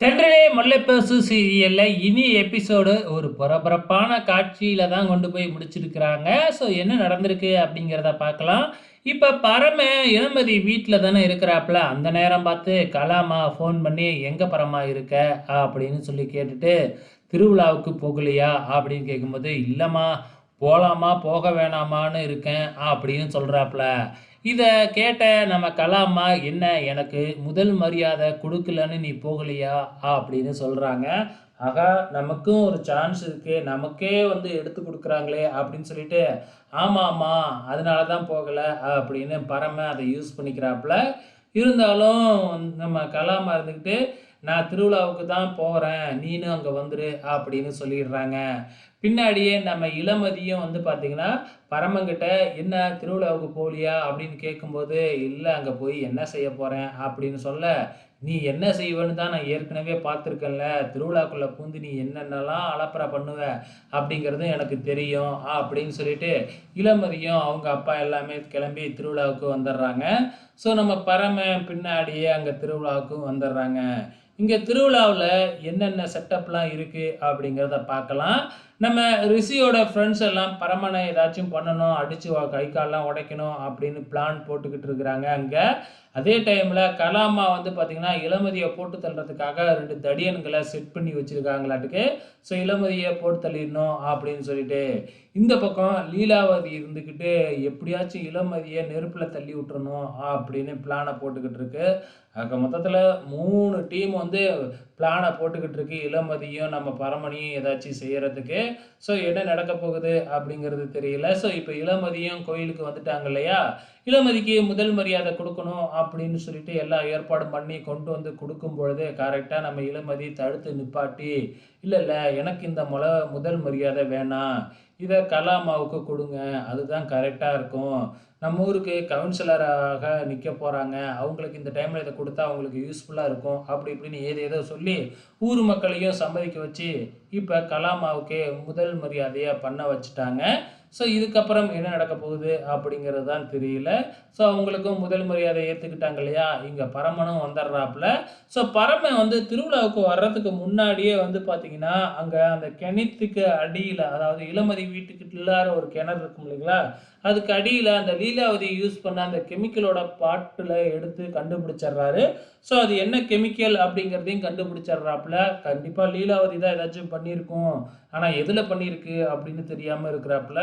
தென்றலே முல்லைப்பேசு சீரியலில் இனி எபிசோடு ஒரு பரபரப்பான காட்சியில் தான் கொண்டு போய் முடிச்சிருக்கிறாங்க. ஸோ என்ன நடந்திருக்கு அப்படிங்கிறத பார்க்கலாம். இப்போ பரம இளமதி வீட்டில் தானே இருக்கிறாப்புல. அந்த நேரம் பார்த்து கலாமா ஃபோன் பண்ணி எங்கே பரமா இருக்க? அப்படின்னு சொல்லி கேட்டுட்டு திருவிழாவுக்கு போகலையா? அப்படின்னு கேட்கும்போது இல்லைம்மா போகலாமா போக வேணாமான்னு இருக்கேன் அப்படின்னு சொல்கிறாப்புல இதை கேட்ட நம்ம கலாமா என்ன எனக்கு முதல் மரியாதை கொடுக்கலன்னு நீ போகலையா? அப்படின்னு சொல்கிறாங்க ஆகா நமக்கும் ஒரு சான்ஸ் இருக்குது நமக்கே வந்து எடுத்து கொடுக்குறாங்களே அப்படின்னு சொல்லிட்டு ஆமாம் ஆமாம் அதனால தான் போகலை அப்படின்னு பரம அதை யூஸ் பண்ணிக்கிறாப்புல இருந்தாலும் நம்ம கலாமா இருந்துக்கிட்டு நான் திருவிழாவுக்கு தான் போகிறேன் நீனும் அங்கே வந்துரு அப்படின்னு சொல்லிடுறாங்க. பின்னாடியே நம்ம இளமதியும் வந்து பார்த்திங்கன்னா பரமங்கிட்ட என்ன திருவிழாவுக்கு போலியா அப்படின்னு கேட்கும்போது இல்லை அங்கே போய் என்ன செய்ய போகிறேன் அப்படின்னு சொல்ல நீ என்ன செய்வேன்னு தான் நான் ஏற்கனவே பார்த்துருக்கேன்ல. திருவிழாக்குள்ளே பூந்து நீ என்னென்னலாம் அலப்பறை பண்ணுவ? அப்படிங்கிறதும் எனக்கு தெரியும் அப்படின்னு சொல்லிட்டு இளமதியும் அவங்க அப்பா எல்லாமே கிளம்பி திருவிழாவுக்கு வந்துடுறாங்க ஸோ நம்ம பரம பின்னாடியே அங்கே திருவிழாவுக்கும் வந்துடுறாங்க இங்கே திருவிழாவில் என்னென்ன செட்டப்லாம் இருக்குது அப்படிங்கிறத பார்க்கலாம். நம்ம ரிஷியோட ஃப்ரெண்ட்ஸ் எல்லாம் பரமனை ஏதாச்சும் பண்ணணும் அடித்து கை காலெலாம் உடைக்கணும் அப்படின்னு பிளான் போட்டுக்கிட்டு இருக்கிறாங்க. அங்கே அதே டைமில் கலாமா வந்து பார்த்திங்கன்னா இளமதியை போட்டு தள்ளுறதுக்காக ரெண்டு தடியன்களை செட் பண்ணி வச்சுருக்காங்களாட்டுக்கு. ஸோ இளமதியை போட்டு தள்ளிடணும் அப்படின்னு சொல்லிட்டு இந்த பக்கம் லீலாவதி இருந்துக்கிட்டு எப்படியாச்சும் இளமதியை நெருப்பில் தள்ளி விட்டுறணும் அப்படின்னு பிளானை போட்டுக்கிட்டு இருக்கு. அங்கே மொத்தத்தில் மூணு டீம் வந்து பிளானை போட்டுக்கிட்டு இருக்கு. இளமதியும் நம்ம பரமணியும் ஏதாச்சும் செய்கிறதுக்கு ஸோ என்ன நடக்க போகுது அப்படிங்கிறது தெரியல. ஸோ இப்போ இளமதியும் கோயிலுக்கு வந்துட்டாங்க இல்லையா? இளமதிக்கு முதல் மரியாதை கொடுக்கணும் அப்படின்னு சொல்லிட்டு எல்லா ஏற்பாடும் பண்ணி கொண்டு வந்து கொடுக்கும் பொழுது கரெக்டாக நம்ம இளமதி தடுத்து நிப்பாட்டி இல்லை இல்லை எனக்கு இந்த முல முதல் மரியாதை வேணாம். இதை கலாமாவுக்கு கொடுங்க. அதுதான் கரெக்டாக இருக்கும். நம்ம ஊருக்கு கவுன்சிலராக நிற்க போகிறாங்க அவங்களுக்கு இந்த டைமில் இதை கொடுத்தா அவங்களுக்கு யூஸ்ஃபுல்லாக இருக்கும். அப்படி இப்படின்னு ஏதோ ஏதோ சொல்லி ஊர் மக்களையும் சம்மதிக்க வச்சு இப்போ கலாமாவுக்கு முதல் மரியாதையை பண்ண வச்சுட்டாங்க. ஸோ இதுக்கப்புறம் என்ன நடக்க போகுது அப்படிங்கிறது தான் தெரியல. ஸோ அவங்களுக்கும் முதல் மரியாதை ஏற்றுக்கிட்டாங்க இல்லையா? இங்கே பரமனும் வந்துடுறாப்புல. ஸோ பரமன் வந்து திருவிழாவுக்கு வர்றதுக்கு முன்னாடியே வந்து பார்த்தீங்கன்னா அங்கே அந்த கிணத்துக்கு அடியில் அதாவது இளமதி வீட்டுக்கு இல்லாத ஒரு கிணறு இருக்கும் இல்லைங்களா? அதுக்கு அடியில் அந்த லீலாவதி யூஸ் பண்ண அந்த கெமிக்கலோட பாட்டில் எடுத்து கண்டுபிடிச்சிட்றாரு. ஸோ அது என்ன கெமிக்கல் அப்படிங்கிறதையும் கண்டுபிடிச்சிட்றாப்புல. கண்டிப்பாக லீலாவதி தான் ஏதாச்சும் பண்ணியிருக்கோம். ஆனால் எதில் பண்ணியிருக்கு அப்படின்னு தெரியாமல் இருக்கிறாப்புல.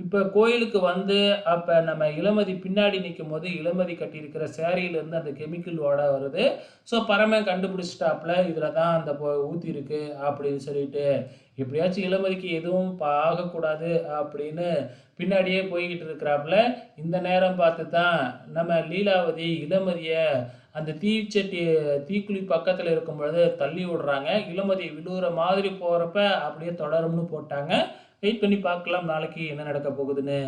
இப்போ கோயிலுக்கு வந்து அப்போ நம்ம இளமதி பின்னாடி நிற்கும் போது இளமதி கட்டியிருக்கிற சேரீலேருந்து அந்த கெமிக்கல் ஓட வருது. ஸோ பரம கண்டுபிடிச்சிட்டாப்புல இதில் தான் அந்த ஊற்றிருக்கு அப்படின்னு சொல்லிட்டு. எப்படியாச்சும் இளமதிக்கு எதுவும் ஆகக்கூடாது அப்படின்னு பின்னாடியே போய்கிட்டு இருக்கிறாப்புல இந்த நேரம் பார்த்து தான் நம்ம லீலாவதி இளமதியை அந்த தீச்சட்டி தீக்குழி பக்கத்தில் இருக்கும் பொழுது தள்ளி விடுறாங்க. இளமதி விழுகிற மாதிரி போகிறப்ப அப்படியே தொடரும்னு போட்டாங்க. வெயிட் பண்ணி பார்க்கலாம் நாளைக்கு என்ன நடக்க போகுதுன்னு.